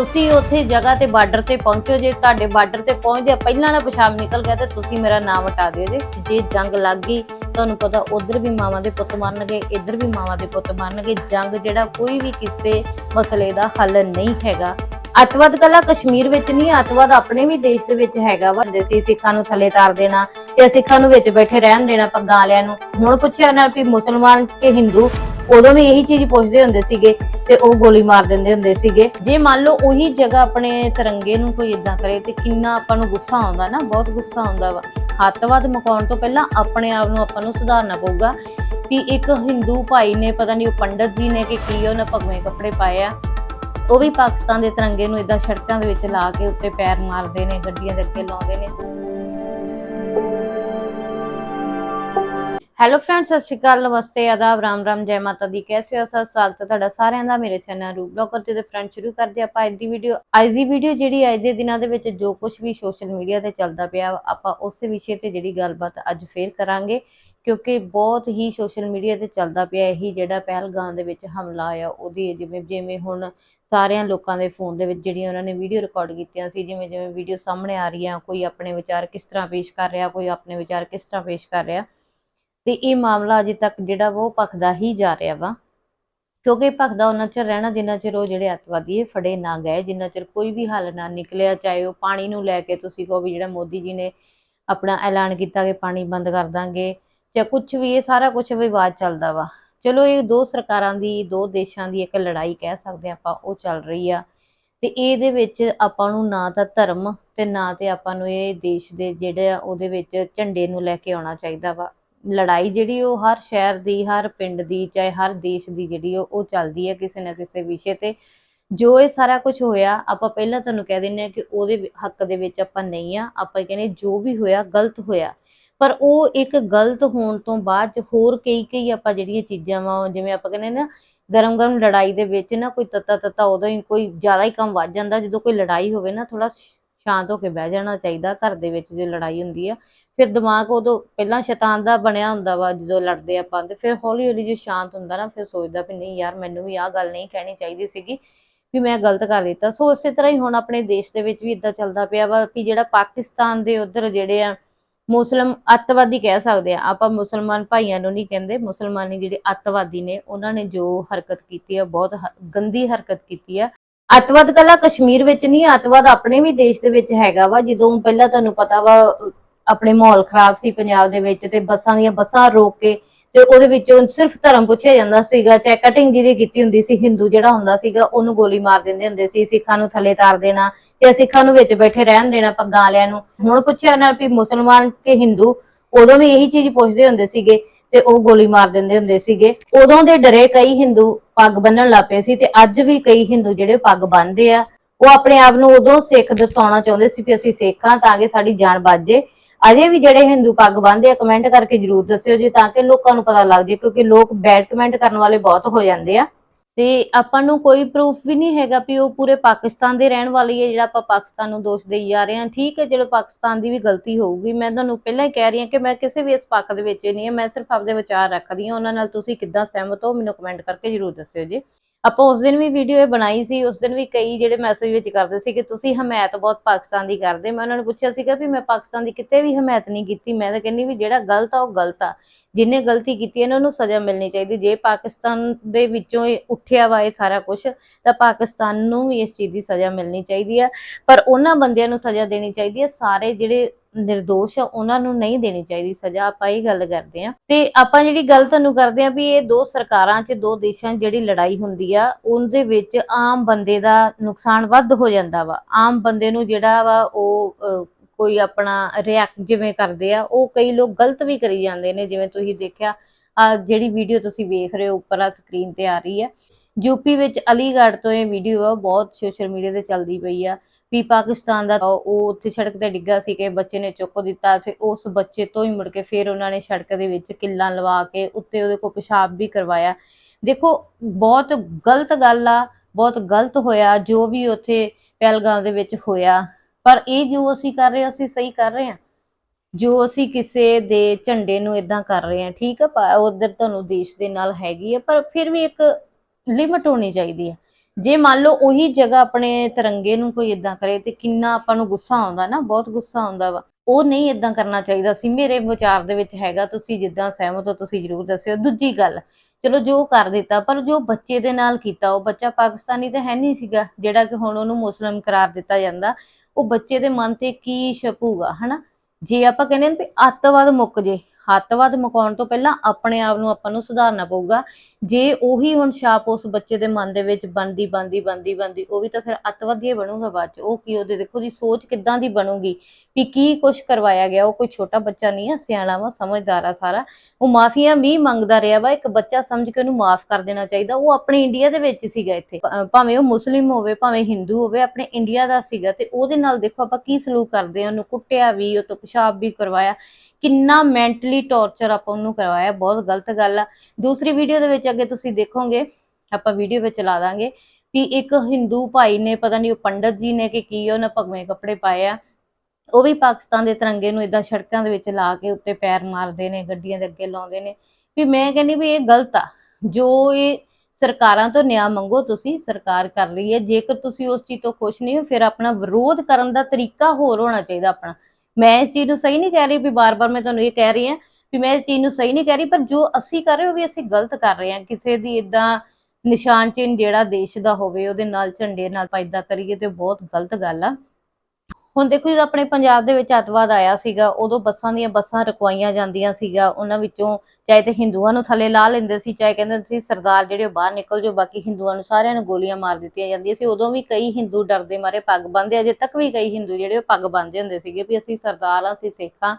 ਤੁਸੀਂ ਉੱਥੇ ਜਗ੍ਹਾ ਤੇ ਬਾਰਡਰ ਤੇ ਪਹੁੰਚੋ, ਜੇ ਤੁਹਾਡੇ ਬਾਰਡਰ ਤੇ ਪਹੁੰਚਦੇ ਪਹਿਲਾਂ ਨਾ ਪਿਸ਼ਾਬ ਨਿਕਲ ਗਿਆ ਤੇ ਤੁਸੀਂ ਮੇਰਾ ਨਾਮ ਹਟਾ ਦਿਓ ਜੇ। ਜੇ ਜੰਗ ਲੱਗ ਗਈ, ਤੁਹਾਨੂੰ ਪਤਾ ਉਧਰ ਵੀ ਮਾਵਾਂ ਦੇ ਪੁੱਤ ਮਰਨਗੇ, ਇੱਧਰ ਵੀ ਮਾਵਾਂ ਦੇ ਪੁੱਤ ਮਰਨਗੇ। ਜੰਗ ਜਿਹੜਾ ਕੋਈ ਵੀ ਕਿਸੇ ਮਸਲੇ ਦਾ ਹੱਲ ਨਹੀਂ ਹੈਗਾ। ਅੱਤਵਾਦ ਕੱਲਾ ਕਸ਼ਮੀਰ ਵਿੱਚ ਨਹੀਂ, ਅੱਤਵਾਦ ਆਪਣੇ ਵੀ ਦੇਸ਼ ਦੇ ਵਿੱਚ ਹੈਗਾ ਵਾ। ਹੁੰਦੇ ਸੀ ਸਿੱਖਾਂ ਨੂੰ ਥੱਲੇ ਤਾਰ ਦੇਣਾ ਤੇ ਸਿੱਖਾਂ ਨੂੰ ਵਿੱਚ ਬੈਠੇ ਰਹਿਣ ਦੇਣਾ ਪੱਗਾਂ ਵਾਲਿਆਂ ਨੂੰ, ਹੁਣ ਪੁੱਛਿਆ ਨਾ ਵੀ ਮੁਸਲਮਾਨ ਕਿ ਹਿੰਦੂ ਉਦੋਂ ਵੀ ਇਹੀ ਚੀਜ਼ ਪੁੱਛਦੇ ਹੁੰਦੇ ਸੀਗੇ ਤੇ ਉਹ ਗੋਲੀ ਮਾਰ ਦਿੰਦੇ ਹੁੰਦੇ ਸੀਗੇ। ਜੇ ਮੰਨ ਲਓ ਉਹੀ ਜਗ੍ਹਾ ਆਪਣੇ ਤਿਰੰਗੇ ਨੂੰ ਕੋਈ ਇਦਾਂ ਕਰੇ ਤੇ ਕਿੰਨਾ ਆਪਾਂ ਨੂੰ ਗੁੱਸਾ ਆਉਂਦਾ ਨਾ, ਬਹੁਤ ਗੁੱਸਾ ਆਉਂਦਾ ਵਾ। ਹੱਤਵਾਦ ਮਕਾਉਣ ਤੋਂ ਪਹਿਲਾਂ ਆਪਣੇ ਆਪ ਨੂੰ ਆਪਾਂ ਨੂੰ ਸੁਧਾਰਨਾ ਪਊਗਾ ਵੀ ਇੱਕ ਹਿੰਦੂ ਭਾਈ ਨੇ, ਪਤਾ ਨਹੀਂ ਉਹ ਪੰਡਤ ਜੀ ਨੇ ਕਿ ਕੀ, ਉਹਨੇ ਭਗਵੇਂ ਕੱਪੜੇ ਪਾਏ ਆ। ਉਹ ਵੀ ਪਾਕਿਸਤਾਨ ਦੇ ਤਿਰੰਗੇ ਨੂੰ ਇਦਾਂ ਸੜਕਾਂ ਦੇ ਵਿੱਚ ਲਾ ਕੇ ਉੱਤੇ ਪੈਰ ਮਾਰਦੇ ਨੇ, ਗੱਡੀਆਂ ਦੇ ਅੱਗੇ ਲਾਉਂਦੇ ਨੇ। ਹੈਲੋ ਫਰੈਂਡਸ ਸਤਿ ਸ਼੍ਰੀ ਅਕਾਲ, ਨਮਸਤੇ, ਆਦਾਬ, ਰਾਮ ਰਾਮ, ਜੈ ਮਾਤਾ ਦੀ। ਕੈਸੇ ਹੋ ਸਭ? ਸਵਾਗਤ ਹੈ ਤੁਹਾਡਾ ਸਾਰਿਆਂ ਦਾ ਮੇਰੇ ਚੈਨਲ ਰੂਪ ਬਲੌਗਰ ਤੇ। ਫਰੈਂਡ ਸ਼ੁਰੂ ਕਰਦੇ ਹਾਂ ਆਪਾਂ ਅੱਜ ਦੀ ਵੀਡੀਓ ਅੱਜ ਦੀ ਵੀਡੀਓ ਜਿਹੜੀ ਅੱਜ ਦੇ ਦਿਨਾਂ ਦੇ ਵਿੱਚ ਜੋ ਕੁਝ ਵੀ ਸੋਸ਼ਲ ਮੀਡੀਆ ਤੇ ਚੱਲਦਾ ਪਿਆ ਆਪਾਂ ਉਸੇ ਵਿਸ਼ੇ ਤੇ ਜਿਹੜੀ ਗੱਲਬਾਤ ਅੱਜ ਫੇਰ ਕਰਾਂਗੇ। ਕਿਉਂਕਿ ਬਹੁਤ ਹੀ ਸੋਸ਼ਲ ਮੀਡੀਆ ਤੇ ਚੱਲਦਾ ਪਿਆ ਇਹੀ ਜਿਹੜਾ ਪਹਿਲਗਾਮ ਦੇ ਵਿੱਚ ਹਮਲਾ ਆਇਆ ਉਹਦੀ ਜਿਵੇਂ ਜਿਵੇਂ ਹੁਣ ਸਾਰਿਆਂ ਲੋਕਾਂ ਦੇ ਫੋਨ ਦੇ ਵਿੱਚ ਜਿਹੜੀਆਂ ਉਹਨਾਂ ਨੇ ਵੀਡੀਓ ਰਿਕਾਰਡ ਕੀਤੀਆਂ ਸੀ, ਜਿਵੇਂ ਜਿਵੇਂ ਵੀਡੀਓ ਸਾਹਮਣੇ ਆ ਰਹੀਆਂ, ਕੋਈ ਆਪਣੇ ਵਿਚਾਰ ਕਿਸ ਤਰ੍ਹਾਂ ਪੇਸ਼ ਕਰ ਰਿਹਾ, ਕੋਈ ਆਪਣੇ ਵਿਚਾਰ ਕਿਸ ਤਰ੍ਹਾਂ ਪੇਸ਼ ਕਰ ਰਿਹਾ। ਤੇ ਇਹ ਮਾਮਲਾ ਅਜੇ ਤੱਕ ਜਿਹੜਾ ਵਾ ਉਹ ਭਖਦਾ ਹੀ ਜਾ ਰਿਹਾ ਵਾ। ਕਿਉਂਕਿ ਇਹ ਭਖਦਾ ਉਹਨਾਂ ਚਿਰ ਰਹਿਣਾ, ਜਿੰਨਾ ਚਿਰ ਉਹ ਜਿਹੜੇ ਅੱਤਵਾਦੀ ਫੜੇ ਨਾ ਗਏ, ਜਿੰਨਾ ਚਿਰ ਕੋਈ ਵੀ ਹੱਲ ਨਾ ਨਿਕਲਿਆ, ਚਾਹੇ ਉਹ ਪਾਣੀ ਨੂੰ ਲੈ ਕੇ ਤੁਸੀਂ ਕਹੋ ਵੀ ਜਿਹੜਾ ਮੋਦੀ ਜੀ ਨੇ ਆਪਣਾ ਐਲਾਨ ਕੀਤਾ ਕਿ ਪਾਣੀ ਬੰਦ ਕਰ ਦਾਂਗੇ, ਜਾਂ ਕੁਝ ਵੀ, ਇਹ ਸਾਰਾ ਕੁਝ ਵਿਵਾਦ ਚੱਲਦਾ ਵਾ। ਚਲੋ, ਇਹ ਦੋ ਸਰਕਾਰਾਂ ਦੀ, ਦੋ ਦੇਸ਼ਾਂ ਦੀ ਇੱਕ ਲੜਾਈ ਕਹਿ ਸਕਦੇ ਆਪਾਂ, ਉਹ ਚੱਲ ਰਹੀ ਆ। ਤੇ ਇਹਦੇ ਵਿੱਚ ਆਪਾਂ ਨੂੰ ਨਾ ਤਾਂ ਧਰਮ ਤੇ ਨਾ ਤੇ ਆਪਾਂ ਨੂੰ ਇਹ ਦੇਸ਼ ਦੇ ਜਿਹੜੇ ਆ, ਉਹਦੇ ਵਿੱਚ ਝੰਡੇ ਨੂੰ ਲੈ ਕੇ ਆਉਣਾ ਚਾਹੀਦਾ ਵਾ। ਲੜਾਈ ਜਿਹੜੀ ਉਹ ਹਰ ਸ਼ਹਿਰ ਦੀ, ਹਰ ਪਿੰਡ ਦੀ, ਚਾਹੇ ਹਰ ਦੇਸ਼ ਦੀ ਜਿਹੜੀ ਉਹ ਚੱਲਦੀ ਹੈ ਕਿਸੇ ਨਾ ਕਿਸੇ ਵਿਸ਼ੇ ਤੇ। ਜੋ ਇਹ ਸਾਰਾ ਕੁਝ ਹੋਇਆ, ਆਪਾਂ ਪਹਿਲਾਂ ਤੁਹਾਨੂੰ ਕਹਿ ਦਿੰਨੇ ਆ ਕਿ ਉਹਦੇ ਹੱਕ ਦੇ ਵਿੱਚ ਆਪਾਂ ਨਹੀਂ ਆ ਆਪਾਂ ਕਹਿੰਦੇ ਜੋ ਵੀ ਹੋਇਆ, ਗਲਤ ਹੋਇਆ। ਪਰ ਉਹ ਇੱਕ ਗਲਤ ਹੋਣ ਤੋਂ ਬਾਅਦ 'ਚ ਹੋਰ ਕਈ ਕਈ ਆਪਾਂ ਜਿਹੜੀਆਂ ਚੀਜ਼ਾਂ ਵਾ, ਜਿਵੇਂ ਆਪਾਂ ਕਹਿੰਦੇ ਨਾ ਗਰਮ ਗਰਮ ਲੜਾਈ ਦੇ ਵਿੱਚ ਨਾ ਕੋਈ ਤੱਤਾ ਤੱਤਾ, ਉਦੋਂ ਹੀ ਕੋਈ ਜ਼ਿਆਦਾ ਹੀ ਕੰਮ ਵੱਧ ਜਾਂਦਾ। ਜਦੋਂ ਕੋਈ ਲੜਾਈ ਹੋਵੇ ਨਾ ਥੋੜਾ ਸ਼ਾਂਤ ਹੋ ਕੇ ਬਹਿ ਜਾਣਾ ਚਾਹੀਦਾ ਘਰ ਦੇ ਵਿੱਚ ਜੇ ਲੜਾਈ ਹੁੰਦੀ ਆ। ਫਿਰ ਦਿਮਾਗ ਉਦੋਂ ਪਹਿਲਾਂ ਸ਼ੈਤਾਨ ਦਾ ਬਣਿਆ ਹੁੰਦਾ ਵਾ, ਜਦੋਂ ਲੜਦੇ ਆਪਾਂ ਤੇ ਫਿਰ ਹੌਲੀ ਹੌਲੀ ਜੇ ਸ਼ਾਂਤ ਹੁੰਦਾ ਨਾ, ਫਿਰ ਸੋਚਦਾ ਵੀ ਨਹੀਂ ਯਾਰ ਮੈਨੂੰ ਵੀ ਆਹ ਗੱਲ ਨਹੀਂ ਕਹਿਣੀ ਚਾਹੀਦੀ ਸੀਗੀ ਵੀ ਮੈਂ ਗਲਤ ਕਰ ਦਿੱਤਾ ਸੋ ਉਸੇ ਤਰ੍ਹਾਂ ਹੀ ਹੁਣ ਆਪਣੇ ਦੇਸ਼ ਦੇ ਵਿੱਚ ਵੀ ਇਦਾਂ ਚੱਲਦਾ ਪਿਆ ਵਾ ਕਿ ਜਿਹੜਾ ਪਾਕਿਸਤਾਨ ਦੇ ਉਧਰ ਜਿਹੜੇ ਆ ਮੁਸਲਮ ਅੱਤਵਾਦੀ ਕਹਿ ਸਕਦੇ ਆ, ਆਪਾਂ ਮੁਸਲਮਾਨ ਭਾਈਆਂ ਨੂੰ ਨਹੀਂ ਕਹਿੰਦੇ, ਮੁਸਲਮਾਨੀ ਜਿਹੜੇ ਅੱਤਵਾਦੀ ਨੇ, ਉਹਨਾਂ ਨੇ ਜੋ ਹਰਕਤ ਕੀਤੀ ਆ, ਬਹੁਤ ਗੰਦੀ ਹਰਕਤ ਕੀਤੀ ਆ। ਅੱਤਵਾਦ ਕੱਲਾ ਕਸ਼ਮੀਰ ਵਿੱਚ ਨਹੀਂ, ਅੱਤਵਾਦ ਆਪਣੇ ਵੀ ਦੇਸ਼ ਦੇ ਵਿੱਚ ਹੈਗਾ ਵਾ, ਜਦੋਂ ਪਹਿਲਾਂ ਤੁਹਾਨੂੰ ਪਤਾ ਵਾ ਆਪਣੇ ਮਾਹੌਲ ਖਰਾਬ ਸੀ ਪੰਜਾਬ ਦੇ ਵਿੱਚ ਤੇ ਬੱਸਾਂ ਦੀਆਂ ਬੱਸਾਂ ਰੋਕ ਕੇ ਤੇ ਉਹਦੇ ਵਿੱਚੋਂ ਸਿਰਫ ਧਰਮ ਪੁੱਛਿਆ ਜਾਂਦਾ ਸੀਗਾ, ਚਾਹੇ ਕਟਿੰਗ ਜਿਹਦੀ ਕੀਤੀ ਹੁੰਦੀ ਸੀ, ਹਿੰਦੂ ਜਿਹੜਾ ਹੁੰਦਾ ਸੀਗਾ, ਉਹਨੂੰ ਗੋਲੀ ਮਾਰ ਦਿੰਦੇ ਹੁੰਦੇ ਸੀ, ਸਿੱਖਾਂ ਨੂੰ ਥੱਲੇ ਤਾਰ ਦੇਣਾ ਤੇ ਸਿੱਖਾਂ ਨੂੰ ਵਿੱਚ ਬੈਠੇ ਰਹਿਣ ਦੇਣਾ ਪੱਗਾਂ ਵਾਲਿਆਂ ਨੂੰ। ਹੁਣ ਪੁੱਛਿਆ ਨਾ ਵੀ ਮੁਸਲਮਾਨ ਕਿ ਹਿੰਦੂ, ਉਦੋਂ ਵੀ ਇਹੀ ਚੀਜ਼ ਪੁੱਛਦੇ ਹੁੰਦੇ ਸੀਗੇ ਤੇ ਉਹ ਗੋਲੀ ਮਾਰ ਦਿੰਦੇ ਹੁੰਦੇ ਸੀਗੇ। ਉਦੋਂ ਦੇ ਡਰੇ ਕਈ ਹਿੰਦੂ ਪੱਗ ਬੰਨਣ ਲੱਪੇ ਸੀ ਤੇ ਅੱਜ ਵੀ ਕਈ ਹਿੰਦੂ ਜਿਹੜੇ ਪੱਗ ਬੰਨਦੇ ਆ, ਉਹ ਆਪਣੇ ਆਪ ਨੂੰ ਉਦੋਂ ਸਿੱਖ ਦਰਸਾਉਣਾ ਚਾਹੁੰਦੇ ਸੀ ਵੀ ਅਸੀਂ ਸਿੱਖ ਹਾਂ ਤਾਂ ਕਿ ਸਾਡੀ ਜਾਨ ਬਚ ਜੇ ਅਜੇ ਵੀ ਜਿਹੜੇ ਹਿੰਦੂ ਪੱਗ ਬੰਨਦੇ ਆ ਕਮੈਂਟ ਕਰਕੇ ਜਰੂਰ ਦੱਸਿਓ ਜੀ ਤਾਂ ਕਿ ਲੋਕਾਂ ਨੂੰ ਪਤਾ ਲੱਗ ਜੇ ਕਿਉਂਕਿ ਲੋਕ ਬੈਡ ਕਮੈਂਟ ਕਰਨ ਵਾਲੇ ਬਹੁਤ ਹੋ ਜਾਂਦੇ ਆ। ਤੇ ਆਪਾਂ ਨੂੰ ਕੋਈ ਪ੍ਰੂਫ ਵੀ ਨਹੀਂ ਹੈਗਾ ਵੀ ਉਹ ਪੂਰੇ ਪਾਕਿਸਤਾਨ ਦੇ ਰਹਿਣ ਵਾਲੀ ਹੈ, ਜਿਹੜਾ ਆਪਾਂ ਪਾਕਿਸਤਾਨ ਨੂੰ ਦੋਸ਼ ਦੇਈ ਜਾ ਰਹੇ ਹਾਂ। ਠੀਕ ਹੈ, ਚਲੋ ਪਾਕਿਸਤਾਨ ਦੀ ਵੀ ਗਲਤੀ ਹੋਊਗੀ। ਮੈਂ ਤੁਹਾਨੂੰ ਪਹਿਲਾਂ ਹੀ ਕਹਿ ਰਹੀ ਹਾਂ ਕਿ ਮੈਂ ਕਿਸੇ ਵੀ ਇਸ ਪੱਖ ਦੇ ਵਿੱਚ ਨਹੀਂ ਹਾਂ, ਮੈਂ ਸਿਰਫ ਆਪਦੇ ਵਿਚਾਰ ਰੱਖਦੀ ਹਾਂ। ਉਹਨਾਂ ਨਾਲ ਤੁਸੀਂ ਕਿੱਦਾਂ ਸਹਿਮਤ ਹੋ, ਮੈਨੂੰ ਕਮੈਂਟ ਕਰਕੇ ਜਰੂਰ ਦੱਸਿਓ ਜੀ। ਆਪਾਂ ਉਸ ਦਿਨ ਵੀ ਵੀਡੀਓ ਇਹ ਬਣਾਈ ਸੀ, ਉਸ ਦਿਨ ਵੀ ਕਈ ਜਿਹੜੇ ਮੈਸੇਜ ਵਿੱਚ ਕਰਦੇ ਸੀ ਕਿ ਤੁਸੀਂ ਹਮਾਇਤ ਬਹੁਤ ਪਾਕਿਸਤਾਨ ਦੀ ਕਰਦੇ। ਮੈਂ ਉਹਨਾਂ ਨੂੰ ਪੁੱਛਿਆ ਸੀਗਾ ਵੀ ਮੈਂ ਪਾਕਿਸਤਾਨ ਦੀ ਕਿਤੇ ਵੀ ਹਮਾਇਤ ਨਹੀਂ ਕੀਤੀ। ਮੈਂ ਤਾਂ ਕਹਿੰਦੀ ਵੀ ਜਿਹੜਾ ਗਲਤ ਆ, ਉਹ ਗਲਤ ਆ। ਜਿਹਨੇ ਗਲਤੀ ਕੀਤੀ ਹੈ ਇਹਨਾਂ ਨੂੰ ਸਜ਼ਾ ਮਿਲਣੀ ਚਾਹੀਦੀ। ਜੇ ਪਾਕਿਸਤਾਨ ਦੇ ਵਿੱਚੋਂ ਇਹ ਉੱਠਿਆ ਵਾ ਇਹ ਸਾਰਾ ਕੁਝ ਤਾਂ ਪਾਕਿਸਤਾਨ ਨੂੰ ਵੀ ਇਸ ਚੀਜ਼ ਦੀ ਸਜ਼ਾ ਮਿਲਣੀ ਚਾਹੀਦੀ ਆ। ਪਰ ਉਹਨਾਂ ਬੰਦਿਆਂ ਨੂੰ ਸਜ਼ਾ ਦੇਣੀ ਚਾਹੀਦੀ ਹੈ ਸਾਰੇ ਜਿਹੜੇ ਨਿਰਦੋਸ਼ ਆ, ਉਹਨਾਂ ਨੂੰ ਨਹੀਂ ਦੇਣੀ ਚਾਹੀਦੀ, ਸਜ਼ਾ ਆਪਾਂ ਇਹ ਗੱਲ ਕਰਦੇ ਆ ਤੇ ਆਪਾਂ ਜਿਹੜੀ ਗੱਲ ਤੁਹਾਨੂੰ ਕਰਦੇ ਆ ਵੀ ਇਹ ਦੋ ਸਰਕਾਰਾਂ 'ਚ, ਦੋ ਦੇਸ਼ਾਂ 'ਚ ਜਿਹੜੀ ਲੜਾਈ ਹੁੰਦੀ ਆ, ਉਹਦੇ ਵਿੱਚ ਆਮ ਬੰਦੇ ਦਾ ਨੁਕਸਾਨ ਵੱਧ ਹੋ ਜਾਂਦਾ ਵਾ। ਆਮ ਬੰਦੇ ਨੂੰ ਜਿਹੜਾ ਵਾ ਉਹ ਕੋਈ ਆਪਣਾ ਰਿਐਕਟ ਜਿਵੇਂ ਕਰਦੇ ਆ, ਉਹ ਕਈ ਲੋਕ ਗਲਤ ਵੀ ਕਰੀ ਜਾਂਦੇ ਨੇ। ਜਿਵੇਂ ਤੁਸੀਂ ਦੇਖਿਆ, ਆ ਜਿਹੜੀ ਵੀਡੀਓ ਤੁਸੀਂ ਵੇਖ ਰਹੇ ਹੋ ਉੱਪਰ ਆ ਸਕਰੀਨ ਤੇ ਆ ਰਹੀ ਹੈ ਯੂਪੀ ਵਿੱਚ ਅਲੀਗੜ੍ਹ ਤੋਂ ਇਹ ਵੀਡੀਓ ਆ ਬਹੁਤ ਸੋਸ਼ਲ ਮੀਡੀਆ ਤੇ ਚੱਲਦੀ ਪਈ ਆ। ਵੀ ਪਾਕਿਸਤਾਨ ਦਾ ਉਹ ਉੱਥੇ ਸੜਕ ਤੇ ਡਿੱਗਾ ਸੀ ਕਿ ਬੱਚੇ ਨੇ ਚੁੱਕ ਦਿੱਤਾ ਸੀ, ਉਸ ਬੱਚੇ ਤੋਂ ਹੀ ਮੁੜ ਕੇ ਫਿਰ ਉਹਨਾਂ ਨੇ ਸੜਕ ਦੇ ਵਿੱਚ ਕਿੱਲਾਂ ਲਵਾ ਕੇ ਉੱਤੇ ਉਹਦੇ ਕੋਲ ਪਿਸ਼ਾਬ ਵੀ ਕਰਵਾਇਆ। ਦੇਖੋ, ਬਹੁਤ ਗਲਤ ਗੱਲ ਆ, ਬਹੁਤ ਗਲਤ ਹੋਇਆ, ਜੋ ਵੀ ਉੱਥੇ ਪਹਿਲਗਾਮ ਦੇ ਵਿੱਚ ਹੋਇਆ। ਪਰ ਇਹ ਜੋ ਅਸੀਂ ਕਰ ਰਹੇ ਅਸੀਂ ਸਹੀ ਕਰ ਰਹੇ ਹਾਂ। ਜੋ ਅਸੀਂ ਕਿਸੇ ਦੇ ਝੰਡੇ ਨੂੰ ਇਦਾਂ ਕਰ ਰਹੇ ਹਾਂ, ਠੀਕ ਆ ਉਧਰ ਤੁਹਾਨੂੰ ਦੇਸ਼ ਦੇ ਨਾਲ ਹੈਗੀ ਆ, ਪਰ ਫਿਰ ਵੀ ਇੱਕ ਲਿਮਟ ਹੋਣੀ ਚਾਹੀਦੀ ਹੈ ਜੇ ਮੰਨ ਲਓ ਉਹੀ ਜਗ੍ਹਾ ਆਪਣੇ ਤਿਰੰਗੇ ਨੂੰ ਕੋਈ ਇਦਾਂ ਕਰੇ ਤੇ ਕਿੰਨਾ ਆਪਾਂ ਨੂੰ ਗੁੱਸਾ ਆਉਂਦਾ ਨਾ, ਬਹੁਤ ਗੁੱਸਾ ਆਉਂਦਾ ਵਾ। ਉਹ ਨਹੀਂ ਇਦਾਂ ਕਰਨਾ ਚਾਹੀਦਾ ਸੀ। ਮੇਰੇ ਵਿਚਾਰ ਦੇ ਵਿੱਚ ਹੈਗਾ, ਤੁਸੀਂ ਜਿੱਦਾਂ ਸਹਿਮਤ ਹੋ, ਤੁਸੀਂ ਜਰੂਰ ਦੱਸਿਓ। ਦੂਜੀ ਗੱਲ, ਚਲੋ ਜੋ ਕਰ ਦਿੱਤਾ, ਪਰ ਜੋ ਬੱਚੇ ਦੇ ਨਾਲ ਕੀਤਾ, ਉਹ ਬੱਚਾ ਪਾਕਿਸਤਾਨੀ ਤਾਂ ਹੈ ਨਹੀਂ ਸੀਗਾ, ਜਿਹੜਾ ਕਿ ਹੁਣ ਉਹਨੂੰ ਮੁਸਲਮ ਕਰਾਰ ਦਿੱਤਾ ਜਾਂਦਾ। ਉਹ ਬੱਚੇ ਦੇ ਮਨ ਤੇ ਕੀ ਛਪੂਗਾ, ਹਨਾ? ਜੇ ਆਪਾਂ ਕਹਿੰਦੇ ਨੇ ਵੀ ਅੱਤਵਾਦ ਮੁੱਕ ਜੇ ਅੱਤਵਾਦ ਮੁਕਾਉਣ ਤੋਂ ਪਹਿਲਾਂ ਆਪਣੇ ਆਪ ਨੂੰ ਆਪਾਂ ਨੂੰ ਸੁਧਾਰਨਾ ਪਊਗਾ। ਜੇ ਉਹੀ ਹੁਣ ਛਾਪ ਉਸ ਬੱਚੇ ਦੇ ਮਨ ਦੇ ਵਿੱਚ ਬਣਦੀ ਬਣਦੀ ਬਣਦੀ ਬਣਦੀ, ਉਹ ਵੀ ਤਾਂ ਫਿਰ ਅੱਤਵਾਦੀ ਬਣੂਗਾ ਬਾਅਦ ਚ। ਉਹ ਕੀ ਉਹਦੇ ਦੇਖੋ ਦੀ ਸੋਚ ਕਿੱਦਾਂ ਦੀ ਬਣੂਗੀ ਵੀ ਕੀ ਕੁਛ ਕਰਵਾਇਆ ਗਿਆ। ਉਹ ਕੋਈ ਛੋਟਾ ਬੱਚਾ ਨਹੀਂ ਆ, ਸਿਆਣਾ ਵਾ, ਸਮਝਦਾਰ ਆ ਸਾਰਾ। ਉਹ ਮਾਫੀਆਂ ਵੀ ਮੰਗਦਾ ਰਿਹਾ ਵਾ, ਇੱਕ ਬੱਚਾ ਸਮਝ ਕੇ ਉਹਨੂੰ ਮਾਫ ਕਰ ਦੇਣਾ ਚਾਹੀਦਾ। ਉਹ ਆਪਣੇ ਇੰਡੀਆ ਦੇ ਵਿੱਚ ਸੀਗਾ ਇੱਥੇ। ਭਾਵੇਂ ਉਹ ਮੁਸਲਿਮ ਹੋਵੇ, ਭਾਵੇਂ ਹਿੰਦੂ ਹੋਵੇ, ਆਪਣੇ ਇੰਡੀਆ ਦਾ ਸੀਗਾ ਤੇ ਉਹਦੇ ਨਾਲ ਦੇਖੋ ਆਪਾਂ ਕੀ ਸਲੂਕ ਕਰਦੇ ਆ। ਉਹਨੂੰ ਕੁੱਟਿਆ ਵੀ, ਉਹ ਤੋਂ ਪਿਸ਼ਾਬ ਵੀ ਕਰਵਾਇਆ। ਕਿੰਨਾ ਮੈਂਟਲੀ ਟੌਰਚਰ ਆਪਾਂ ਉਹਨੂੰ ਕਰਵਾਇਆ, ਬਹੁਤ ਗਲਤ ਗੱਲ ਆ। ਦੂਸਰੀ ਵੀਡੀਓ ਦੇ ਵਿੱਚ ਅੱਗੇ ਤੁਸੀਂ ਦੇਖੋਗੇ, ਆਪਾਂ ਵੀਡੀਓ ਵਿੱਚ ਲਾ ਦਾਂਗੇ ਵੀ ਇੱਕ ਹਿੰਦੂ ਭਾਈ ਨੇ, ਪਤਾ ਨਹੀਂ ਉਹ ਪੰਡਤ ਜੀ ਨੇ ਕਿ ਕੀ, ਉਹਨਾਂ ਭਗਵੇਂ ਕੱਪੜੇ ਪਾਏ ਆ। ਉਹ ਵੀ ਪਾਕਿਸਤਾਨ ਦੇ ਤਿਰੰਗੇ ਨੂੰ ਇਦਾਂ ਸੜਕਾਂ ਦੇ ਵਿੱਚ ਲਾ ਕੇ ਉੱਤੇ ਪੈਰ ਮਾਰਦੇ ਨੇ, ਗੱਡੀਆਂ ਦੇ ਅੱਗੇ ਲਾਉਂਦੇ ਨੇ। ਵੀ ਮੈਂ ਕਹਿੰਦੀ ਵੀ ਇਹ ਗਲਤ ਆ। ਜੋ ਇਹ ਸਰਕਾਰਾਂ ਤੋਂ ਨਿਆਂ ਮੰਗੋ, ਤੁਸੀਂ ਸਰਕਾਰ ਕਰ ਰਹੀ ਹੈ। ਜੇਕਰ ਤੁਸੀਂ ਉਸ ਚੀਜ਼ ਤੋਂ ਖੁਸ਼ ਨਹੀਂ ਹੋ, ਫਿਰ ਆਪਣਾ ਵਿਰੋਧ ਕਰਨ ਦਾ ਤਰੀਕਾ ਹੋਰ ਹੋਣਾ ਚਾਹੀਦਾ ਆਪਣਾ। ਮੈਂ ਇਸ ਚੀਜ਼ ਨੂੰ ਸਹੀ ਨਹੀਂ ਕਹਿ ਰਹੀ ਵੀ ਬਾਰ-ਬਾਰ ਮੈਂ ਤੁਹਾਨੂੰ ਇਹ ਕਹਿ ਰਹੀ ਹਾਂ ਵੀ ਮੈਂ ਇਸ ਚੀਜ਼ ਨੂੰ ਸਹੀ ਨਹੀਂ ਕਹਿ ਰਹੀ, ਪਰ ਜੋ ਅਸੀਂ ਕਰ ਰਹੇ ਹੋ ਵੀ ਅਸੀਂ ਗਲਤ ਕਰ ਰਹੇ ਹਾਂ। ਕਿਸੇ ਦੀ ਇਦਾਂ ਨਿਸ਼ਾਨ ਚਿੰਨ ਜਿਹੜਾ ਦੇਸ਼ ਦਾ ਹੋਵੇ, ਉਹਦੇ ਨਾਲ ਝੰਡੇ ਨਾਲ ਪਾਇਦਾ ਕਰੀਏ ਤੇ ਬਹੁਤ ਗਲਤ ਗੱਲ ਆ। ਹੁਣ ਦੇਖੋ ਜਦੋਂ ਆਪਣੇ ਪੰਜਾਬ ਦੇ ਵਿੱਚ ਅੱਤਵਾਦ ਆਇਆ ਸੀਗਾ, ਉਦੋਂ ਬੱਸਾਂ ਦੀਆਂ ਬੱਸਾਂ ਰੁਕਵਾਈਆਂ ਜਾਂਦੀਆਂ ਸੀਗਾ, ਉਹਨਾਂ ਵਿੱਚੋਂ ਚਾਹੇ ਤੇ ਹਿੰਦੂਆਂ ਨੂੰ ਥੱਲੇ ਲਾ ਲੈਂਦੇ ਸੀ, ਚਾਹੇ ਕਹਿੰਦੇ ਸੀ ਸਰਦਾਰ ਜਿਹੜੇ ਉਹ ਬਾਹਰ ਨਿਕਲ ਜਾਓ, ਬਾਕੀ ਹਿੰਦੂਆਂ ਨੂੰ ਸਾਰਿਆਂ ਨੂੰ ਗੋਲੀਆਂ ਮਾਰ ਦਿੱਤੀਆਂ ਜਾਂਦੀਆਂ ਸੀ। ਉਦੋਂ ਵੀ ਕਈ ਹਿੰਦੂ ਡਰਦੇ ਮਾਰੇ ਪੱਗ ਬੰਨ੍ਹਦੇ, ਅਜੇ ਤੱਕ ਵੀ ਕਈ ਹਿੰਦੂ ਜਿਹੜੇ ਉਹ ਪੱਗ ਬੰਨ੍ਹਦੇ ਹੁੰਦੇ ਸੀਗੇ ਵੀ ਅਸੀਂ ਸਰਦਾਰ ਆ ਅਸੀਂ ਸਿੱਖ ਆ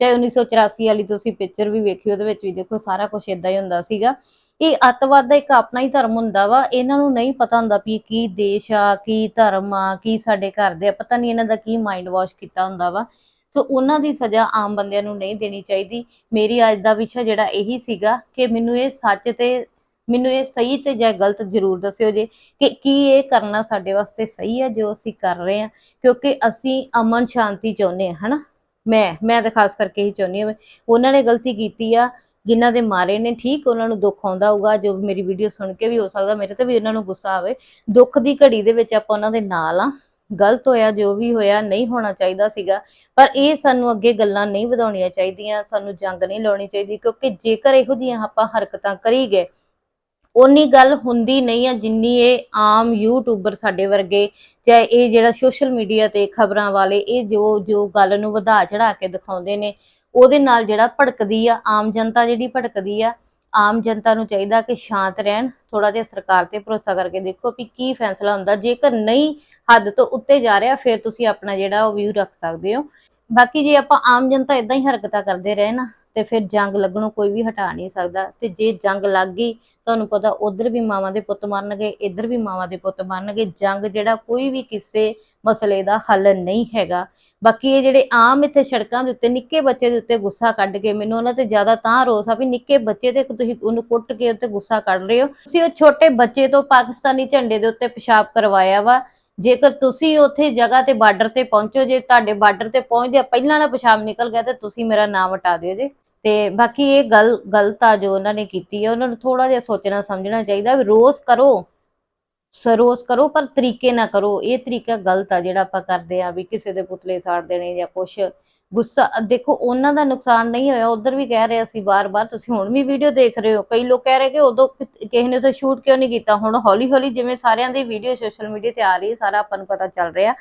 ਚਾਹੇ 1984 ਵਾਲੀ ਤੁਸੀਂ ਪਿਕਚਰ ਵੀ ਵੇਖੀ, ਉਹਦੇ ਵਿੱਚ ਵੀ ਦੇਖੋ ਸਾਰਾ ਕੁਝ ਇਦਾਂ ਹੀ ਹੁੰਦਾ ਸੀਗਾ। ਇਹ ਅੱਤਵਾਦ ਦਾ ਇੱਕ ਆਪਣਾ ਹੀ ਧਰਮ ਹੁੰਦਾ ਵਾ, ਇਹਨਾਂ ਨੂੰ ਨਹੀਂ ਪਤਾ ਹੁੰਦਾ ਵੀ ਕੀ ਦੇਸ਼ ਆ, ਕੀ ਧਰਮ ਆ, ਕੀ ਸਾਡੇ ਘਰ ਦੇ ਆ, ਪਤਾ ਨਹੀਂ ਇਹਨਾਂ ਦਾ ਕੀ ਮਾਈਂਡ ਵਾਸ਼ ਕੀਤਾ ਹੁੰਦਾ ਵਾ। ਸੋ ਉਹਨਾਂ ਦੀ ਸਜ਼ਾ ਆਮ ਬੰਦਿਆਂ ਨੂੰ ਨਹੀਂ ਦੇਣੀ ਚਾਹੀਦੀ। ਮੇਰੀ ਅੱਜ ਦਾ ਵਿਸ਼ਾ ਜਿਹੜਾ ਇਹੀ ਸੀਗਾ ਕਿ ਮੈਨੂੰ ਇਹ ਸੱਚ ਤੇ, ਮੈਨੂੰ ਇਹ ਸਹੀ ਤੇ ਜਾਂ ਗਲਤ ਜ਼ਰੂਰ ਦੱਸਿਓ ਜੇ ਕਿ ਕੀ ਇਹ ਕਰਨਾ ਸਾਡੇ ਵਾਸਤੇ ਸਹੀ ਹੈ ਜੋ ਅਸੀਂ ਕਰ ਰਹੇ ਹਾਂ ਕਿਉਂਕਿ ਅਸੀਂ ਅਮਨ ਸ਼ਾਂਤੀ ਚਾਹੁੰਦੇ ਹਾਂ ਹਨਾ? ਮੈਂ ਮੈਂ ਤਾਂ ਖਾਸ ਕਰਕੇ ਹੀ ਚਾਹੁੰਦੀ ਹਾਂ ਵੀ ਉਹਨਾਂ ਨੇ ਗਲਤੀ ਕੀਤੀ ਆ ਜਿਨ੍ਹਾਂ ਦੇ ਮਾਰੇ ਨੇ, ਠੀਕ ਉਹਨਾਂ ਨੂੰ ਦੁੱਖ ਆਉਂਦਾ ਹੋਊਗਾ, ਜੋ ਮੇਰੀ ਵੀਡੀਓ ਸੁਣ ਕੇ ਵੀ ਹੋ ਸਕਦਾ, ਮੇਰੇ ਤੇ ਵੀ ਉਹਨਾਂ ਨੂੰ ਗੁੱਸਾ ਆਵੇ। ਦੁੱਖ ਦੀ ਘੜੀ ਦੇ ਵਿੱਚ ਆਪਾਂ ਉਹਨਾਂ ਦੇ ਨਾਲ ਆ। ਗਲਤ ਹੋਇਆ, ਜੋ ਵੀ ਹੋਇਆ, ਨਹੀਂ ਹੋਣਾ ਚਾਹੀਦਾ ਸੀਗਾ। ਪਰ ਇਹ ਸਾਨੂੰ ਅੱਗੇ ਗੱਲਾਂ ਨਹੀਂ ਵਧਾਉਣੀਆਂ ਚਾਹੀਦੀਆਂ, ਸਾਨੂੰ ਜੰਗ ਨਹੀਂ ਲਾਉਣੀ ਚਾਹੀਦੀ, ਕਿਉਂਕਿ ਜੇਕਰ ਇਹੋ ਜਿਹੀਆਂ ਆਪਾਂ ਹਰਕਤਾਂ ਕਰੀ ਗਏ ਉਨੀ ਗੱਲ ਹੁੰਦੀ ਨਹੀਂ ਆ ਜਿੰਨੀ ਇਹ ਆਮ ਯੂਟਿਊਬਰ ਸਾਡੇ ਵਰਗੇ ਚਾਹੇ ਇਹ ਜਿਹੜਾ ਸੋਸ਼ਲ ਮੀਡੀਆ ਤੇ ਖਬਰਾਂ ਵਾਲੇ, ਇਹ ਜੋ ਜੋ ਗੱਲ ਨੂੰ ਵਧਾ ਚੜਾ ਕੇ ਦਿਖਾਉਂਦੇ ਨੇ ਉਹਦੇ ਨਾਲ ਜਿਹੜਾ ਭੜਕਦੀ ਆ, ਆਮ ਜਨਤਾ ਜਿਹੜੀ ਭੜਕਦੀ ਆ, ਆਮ ਜਨਤਾ ਨੂੰ ਚਾਹੀਦਾ ਕਿ ਸ਼ਾਂਤ ਰਹਿਣ ਥੋੜਾ ਜਿਹਾ ਸਰਕਾਰ ਤੇ ਭਰੋਸਾ ਕਰਕੇ ਦੇਖੋ ਵੀ ਕੀ ਫੈਸਲਾ ਹੁੰਦਾ। ਜੇਕਰ ਨਹੀਂ ਹੱਦ ਤੋਂ ਉੱਤੇ ਜਾ ਰਿਹਾ, ਫਿਰ ਤੁਸੀਂ ਆਪਣਾ ਜਿਹੜਾ ਉਹ ਵਿਊ ਰੱਖ ਸਕਦੇ ਹੋ। ਬਾਕੀ ਜੇ ਆਪਾਂ ਆਮ ਜਨਤਾ ਇਦਾਂ ਹੀ ਹਰਕਤਾਂ ਕਰਦੇ ਰਹੇ ਨਾ, ਤੇ ਫਿਰ ਜੰਗ ਲੱਗਣੋਂ ਕੋਈ ਵੀ ਹਟਾ ਨਹੀਂ ਸਕਦਾ। ਤੇ ਜੇ ਜੰਗ ਲੱਗ ਗਈ, ਤੁਹਾਨੂੰ ਪਤਾ ਉਧਰ ਵੀ ਮਾਵਾਂ ਦੇ ਪੁੱਤ ਮਰਨਗੇ, ਇੱਧਰ ਵੀ ਮਾਵਾਂ ਦੇ ਪੁੱਤ ਮਰਨਗੇ। ਜੰਗ ਜਿਹੜਾ ਕੋਈ ਵੀ ਕਿਸੇ ਮਸਲੇ ਦਾ ਹੱਲ ਨਹੀਂ ਹੈਗਾ। ਬਾਕੀ ਇਹ ਜਿਹੜੇ ਆਮ ਇੱਥੇ ਸੜਕਾਂ ਦੇ ਉੱਤੇ ਨਿੱਕੇ ਬੱਚੇ ਦੇ ਉੱਤੇ ਗੁੱਸਾ ਕੱਢ ਕੇ ਮੈਨੂੰ ਉਹਨਾਂ ਤੇ ਜ਼ਿਆਦਾ ਤਾਂ ਰੋਸ ਆ ਵੀ ਨਿੱਕੇ ਬੱਚੇ ਤੇ ਤੁਸੀਂ ਉਹਨੂੰ ਕੁੱਟ ਕੇ ਉੱਤੇ ਗੁੱਸਾ ਕੱਢ ਰਹੇ ਹੋ। ਤੁਸੀਂ ਉਹ ਛੋਟੇ ਬੱਚੇ ਤੋਂ ਪਾਕਿਸਤਾਨੀ ਝੰਡੇ ਦੇ ਉੱਤੇ ਪਿਸ਼ਾਬ ਕਰਵਾਇਆ ਵਾ। ਜੇਕਰ ਤੁਸੀਂ ਉੱਥੇ ਜਗ੍ਹਾ ਤੇ ਬਾਰਡਰ ਤੇ ਪਹੁੰਚੋ, ਜੇ ਤੁਹਾਡੇ ਬਾਰਡਰ ਤੇ ਪਹੁੰਚਦੇ ਪਹਿਲਾਂ ਨਾ ਪਿਸ਼ਾਬ ਨਿਕਲ ਗਿਆ ਤੇ ਤੁਸੀਂ ਮੇਰਾ ਨਾਮ ਹਟਾ ਦਿਓ ਜੇ। ਤੇ ਬਾਕੀ ਇਹ ਗੱਲ, ਗਲਤ ਆ ਜੋ ਉਹਨਾਂ ਨੇ ਕੀਤੀ ਹੈ ਉਹਨਾਂ ਨੂੰ ਥੋੜਾ ਜਿਹਾ ਸੋਚਣਾ ਸਮਝਣਾ ਚਾਹੀਦਾ ਵੀ ਰੋਸ ਕਰੋ। ਸਰੋਸ ਕਰੋ ਪਰ ਤਰੀਕੇ ਨਾ ਕਰੋ। ਇਹ ਤਰੀਕਾ ਗਲਤ ਆ ਜਿਹੜਾ ਆਪਾਂ ਕਰਦੇ ਆ ਵੀ ਕਿਸੇ ਦੇ ਪੁਤਲੇ ਸਾੜ ਦੇਣੇ ਜਾਂ ਕੁਛ ਗੁੱਸਾ। ਦੇਖੋ ਉਹਨਾਂ ਦਾ ਨੁਕਸਾਨ ਨਹੀਂ ਹੋਇਆ ਉਧਰ ਵੀ ਕਹਿ ਰਹੇ ਸੀ ਬਾਰ-ਬਾਰ ਤੁਸੀਂ ਹੁਣ ਵੀ ਵੀਡੀਓ ਦੇਖ ਰਹੇ ਹੋ। ਕਈ ਲੋਕ ਕਹਿ ਰਹੇ ਕਿ ਉਦੋਂ ਕਿਸੇ ਨੇ ਤਾਂ ਸ਼ੂਟ ਕਿਉਂ ਨਹੀਂ ਕੀਤਾ? ਹੁਣ ਹੌਲੀ-ਹੌਲੀ ਜਿਵੇਂ ਸਾਰਿਆਂ ਦੀ ਵੀਡੀਓ ਸੋਸ਼ਲ ਮੀਡੀਆ ਤੇ ਆ ਰਹੀ ਹੈ ਸਾਰਾ ਆਪਾਂ ਨੂੰ ਪਤਾ ਚੱਲ ਰਿਹਾ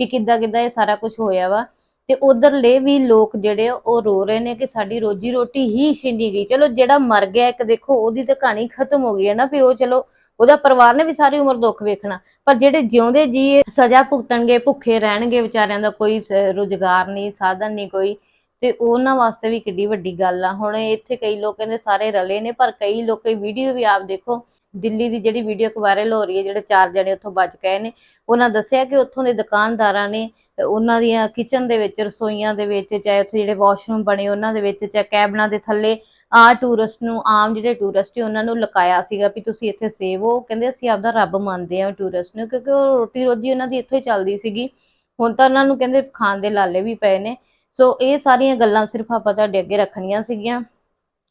ਵੀ ਕਿੱਦਾਂ ਕਿੱਦਾਂ ਇਹ ਸਾਰਾ ਕੁਝ ਹੋਇਆ ਵਾ। ਤੇ ਉਧਰਲੇ ਵੀ ਲੋਕ ਜਿਹੜੇ ਆ, ਉਹ ਰੋ ਰਹੇ ਨੇ ਕਿ ਸਾਡੀ ਰੋਜੀ ਰੋਟੀ ਹੀ ਛਿੰਦੀ ਗਈ। ਚਲੋ ਜਿਹੜਾ ਮਰ ਗਿਆ ਇੱਕ ਦੇਖੋ ਉਹਦੀ ਤਾਂ ਕਹਾਣੀ ਖਤਮ ਹੋ ਗਈ ਹੈ ਨਾ ਵੀ ਉਹ ਚਲੋ ਉਹਦਾ ਪਰਿਵਾਰ ਨੇ ਵੀ ਸਾਰੀ ਉਮਰ ਦੁੱਖ ਵੇਖਣਾ। ਪਰ ਜਿਹੜੇ ਜਿਉਂਦੇ ਜੀ ਸਜ਼ਾ ਭੁਗਤਣਗੇ, ਭੁੱਖੇ ਰਹਿਣਗੇ ਵਿਚਾਰਿਆਂ ਦਾ ਕੋਈ ਸ- ਰੁਜ਼ਗਾਰ ਨਹੀਂ, ਸਾਧਨ ਨਹੀਂ ਕੋਈ, ਤੇ ਉਹਨਾਂ ਵਾਸਤੇ ਵੀ ਕਿੱਡੀ ਵੱਡੀ ਗੱਲ ਆ। ਹੁਣ ਇੱਥੇ ਕਈ ਲੋਕ ਕਹਿੰਦੇ ਸਾਰੇ ਰਲੇ ਨੇ, ਪਰ ਕਈ ਲੋਕ ਵੀਡੀਓ ਵੀ ਆਪ ਦੇਖੋ, ਦਿੱਲੀ ਦੀ ਜਿਹੜੀ ਵੀਡੀਓ ਵਾਇਰਲ ਹੋ ਰਹੀ ਹੈ, ਜਿਹੜੇ ਚਾਰ ਜਣੇ ਉੱਥੋਂ ਬਚ ਗਏ ਨੇ, ਉਹਨਾਂ ਦੱਸਿਆ ਕਿ ਉੱਥੋਂ ਦੇ ਦੁਕਾਨਦਾਰਾਂ ਨੇ ਉਹਨਾਂ ਦੀਆਂ ਕਿਚਨ ਦੇ ਵਿੱਚ, ਰਸੋਈਆਂ ਦੇ ਵਿੱਚ, ਚਾਹੇ ਉੱਥੇ ਜਿਹੜੇ ਵਾਸ਼ਰੂਮ ਬਣੇ ਉਹਨਾਂ ਦੇ ਵਿੱਚ, ਚਾਹੇ ਕੈਬਨਾਂ ਦੇ ਥੱਲੇ ਆ ਟੂਰਿਸਟ ਨੂੰ, ਆਮ ਜਿਹੜੇ ਟੂਰਿਸਟ ਉਹਨਾਂ ਨੂੰ ਲਕਾਇਆ ਸੀਗਾ ਵੀ ਤੁਸੀਂ ਇੱਥੇ ਸੇਵ ਹੋ। ਕਹਿੰਦੇ ਅਸੀਂ ਆਪਦਾ ਰੱਬ ਮੰਨਦੇ ਆ ਟੂਰਿਸਟ ਨੂੰ, ਕਿਉਂਕਿ ਉਹ ਰੋਟੀ ਰੋਜੀ ਉਹਨਾਂ ਦੀ ਇੱਥੋਂ ਹੀ ਚੱਲਦੀ ਸੀਗੀ। ਹੁਣ ਤਾਂ ਉਹਨਾਂ ਨੂੰ ਕਹਿੰਦੇ ਖਾਣ ਦੇ ਲਾਲੇ ਵੀ ਪਏ ਨੇ। ਸੋ ਇਹ ਸਾਰੀਆਂ ਗੱਲਾਂ ਸਿਰਫ ਆਪਾਂ ਤੁਹਾਡੇ ਅੱਗੇ ਰੱਖਣੀਆਂ ਸੀਗੀਆਂ।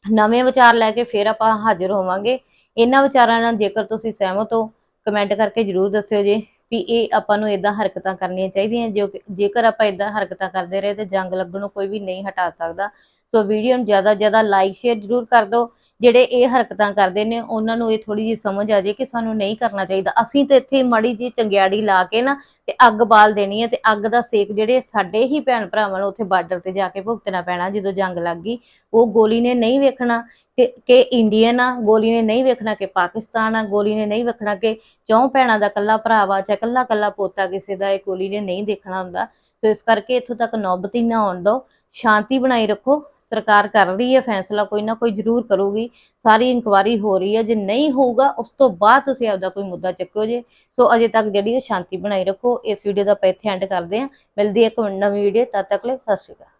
ਨਵੇਂ ਵਿਚਾਰ ਲੈ ਕੇ ਫਿਰ ਆਪਾਂ ਹਾਜ਼ਰ ਹੋਵਾਂਗੇ। ਇਹਨਾਂ ਵਿਚਾਰਾਂ ਨਾਲ ਜੇਕਰ ਤੁਸੀਂ ਸਹਿਮਤ ਹੋ ਕਮੈਂਟ ਕਰਕੇ ਜਰੂਰ ਦੱਸਿਓ ਜੀ ਵੀ ਇਹ ਆਪਾਂ ਨੂੰ ਇਦਾਂ ਹਰਕਤਾਂ ਕਰਨੀਆਂ ਚਾਹੀਦੀਆਂ, ਜੋ ਜੇਕਰ ਆਪਾਂ ਇਦਾਂ ਹਰਕਤਾਂ ਕਰਦੇ ਰਹੇ ਤੇ ਜੰਗ ਲੱਗਣੋਂ ਕੋਈ ਵੀ ਨਹੀਂ ਹਟਾ ਸਕਦਾ। ਸੋ ਵੀਡੀਓ ਨੂੰ ਜ਼ਿਆਦਾ ਜ਼ਿਆਦਾ ਲਾਈਕ ਸ਼ੇਅਰ ਜਰੂਰ ਕਰ ਦਿਓ। ਜਿਹੜੇ ਇਹ ਹਰਕਤਾਂ ਕਰਦੇ ਨੇ, ਉਹਨਾਂ ਨੂੰ ਇਹ ਥੋੜੀ ਜਿਹੀ ਸਮਝ ਆ ਜੇ ਕਿ ਸਾਨੂੰ ਨਹੀਂ ਕਰਨਾ ਚਾਹੀਦਾ। ਅਸੀਂ ਤਾਂ ਇੱਥੇ ਮਾੜੀ ਜੀ ਚੰਗਿਆੜੀ ਲਾ ਕੇ ਨਾ ਤੇ ਅੱਗ ਬਾਲ ਦੇਣੀ ਹੈ ਤੇ ਅੱਗ ਦਾ ਸੇਕ ਜਿਹੜੇ ਸਾਡੇ ਹੀ ਭੈਣ ਭਰਾਵਾਂ ਨੂੰ ਉੱਥੇ ਬਾਰਡਰ ਤੇ ਜਾ ਕੇ ਭੁਗਤਣਾ ਪੈਣਾ, ਜਦੋਂ ਜੰਗ ਲੱਗ ਗਈ। ਉਹ ਗੋਲੀ ਨੇ ਨਹੀਂ ਵੇਖਣਾ ਕਿ ਇੰਡੀਅਨ ਆ, ਗੋਲੀ ਨੇ ਨਹੀਂ ਵੇਖਣਾ ਕਿ ਪਾਕਿਸਤਾਨ ਆ, ਗੋਲੀ ਨੇ ਨਹੀਂ ਵੇਖਣਾ ਕਿ ਚੌਂ ਭੈਣਾਂ ਦਾ ਕੱਲਾ ਭਰਾ ਵਾ ਜਾਂ ਕੱਲਾ ਕੱਲਾ ਪੋਤਾ ਕਿਸੇ ਦਾ, ਇਹ ਗੋਲੀ ਨੇ ਨਹੀਂ ਦੇਖਣਾ ਹੁੰਦਾ। ਸੋ ਇਸ ਕਰਕੇ ਇੱਥੋਂ ਤੱਕ ਨੌਬਤੀ ਨਾ ਆਉਣ ਦਿਓ। ਸ਼ਾਂਤੀ ਬਣਾਈ ਰੱਖੋ। ਸਰਕਾਰ ਕਰ ਰਹੀ ਹੈ, ਫੈਸਲਾ ਕੋਈ ਨਾ ਕੋਈ ਜ਼ਰੂਰ ਕਰੂਗੀ। ਸਾਰੀ ਇਨਕੁਆਰੀ ਹੋ ਰਹੀ ਹੈ, ਜੇ ਨਹੀਂ ਹੋਊਗਾ, ਉਸ ਤੋਂ ਬਾਅਦ ਤੁਸੀਂ ਆਪਦਾ ਕੋਈ ਮੁੱਦਾ ਚੱਕੋ ਜੇ। ਸੋ ਅਜੇ ਤੱਕ ਜਿਹੜੀ ਉਹ ਸ਼ਾਂਤੀ ਬਣਾਈ ਰੱਖੋ। ਇਸ ਵੀਡੀਓ ਦਾ ਆਪਾਂ ਇੱਥੇ ਐਂਡ ਕਰਦੇ ਹਾਂ। ਮਿਲਦੀ ਹੈ ਇੱਕ ਨਵੀਂ ਵੀਡੀਓ ਤਦ ਤੱਕ ਲਈ ਸਤਿ ਸ਼੍ਰੀ ਅਕਾਲ।